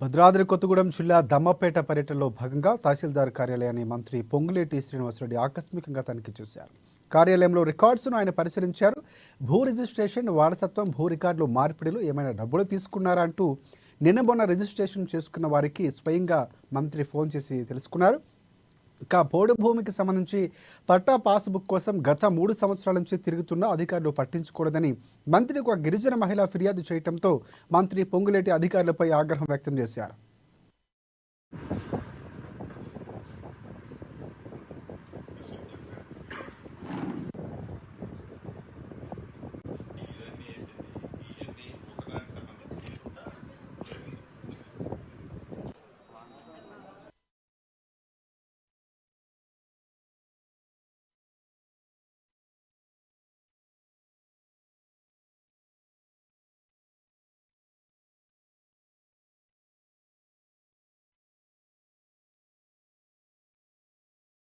భద్రాద్రి కొత్తగూడెం జిల్లా దమ్మపేట పర్యటనలో భాగంగా తహసీల్దార్ కార్యాలయాన్ని మంత్రి పొంగులేటి శ్రీనివాసరెడ్డి ఆకస్మికంగా తనిఖీ చేశారు. కార్యాలయంలో రికార్డ్స్ను ఆయన పరిశీలించారు. భూ రిజిస్ట్రేషన్ వారసత్వం భూ రికార్డులు మార్పిడిలు ఏమైనా డబ్బులు తీసుకున్నారా అంటూ నిన్న మొన్న రిజిస్ట్రేషన్ చేసుకున్న వారికి స్వయంగా మంత్రి ఫోన్ చేసి తెలుసుకున్నారు. ఇక పోడు భూమికి సంబంధించి పట్టా పాస్బుక్ కోసం గత మూడు సంవత్సరాల నుంచి తిరుగుతున్న అధికారులు పట్టించుకూడదని మంత్రి ఒక గిరిజన మహిళ ఫిర్యాదు చేయడంతో మంత్రి పొంగులేటి అధికారులపై ఆగ్రహం వ్యక్తం చేశారు.